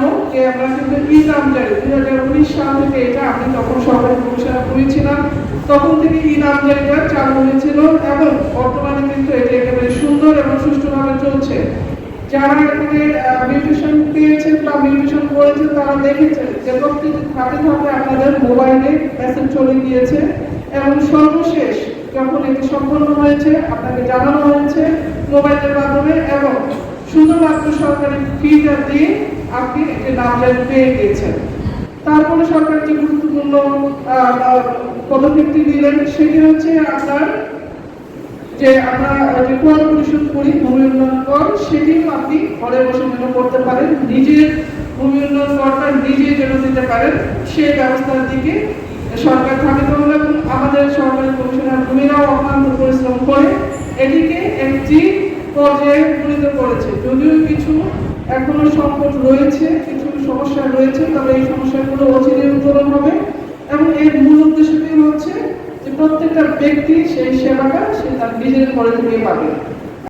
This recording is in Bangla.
জানো যে আমরা কিন্তু ই নামজারি দুই হাজার উনিশ সাল থেকে এটা আমি তখন সরকারি কমিশনার করেছিলাম। তখন থেকে ই নামজারিটা চালু হয়েছিল এবং বর্তমানে কিন্তু এটা একেবারে সুন্দর এবং সুষ্ঠুভাবে চলছে। যারা এখানে মিউটেশন পেয়েছেন বা মিউটেশন করেছেন, তারা দেখেছেন যে প্রত্যেক ধাপে ধাপে আপনাদের মোবাইলে মেসেজ চলে গিয়েছে এবং সর্বশেষ যখন এটি সম্পন্ন হয়েছে, আপনাকে জানানো হয়েছে মোবাইলের মাধ্যমে এবং শুধুমাত্র সরকারি ফিটা দিয়ে আপনি একটি নামজারি পেয়ে গিয়েছেন তারপরে সরকার যে গুরুত্বপূর্ণ পদক্ষেপটি নিলেন, সেটি হচ্ছে আপনার যে আমরা যে কর পরিশোধ করি ভূমি উন্নয়ন কর, সেটিও আপনি ঘরে বসে যেন করতে পারেন, নিজের ভূমি উন্নয়ন করটা নিজে যেন দিতে পারেন সেই ব্যবস্থার দিকে সরকার হলো এবং আমাদের সরকারি কমিশনার ভূমিরাও অক্লান্ত পরিশ্রম করে এটিকে একটি পর্যায়ে উপনীত করেছে। যদিও এখনও সংকট রয়েছে, কিছু সমস্যা রয়েছে, তবে এই সমস্যাগুলো অচিরে উত্তরণ হবে। এবং এর মূল উদ্দেশ্যটি হচ্ছে যে প্রত্যেকটা ব্যক্তি সেই সেবাটা সে তার নিজের ঘরে থেকে পাবে।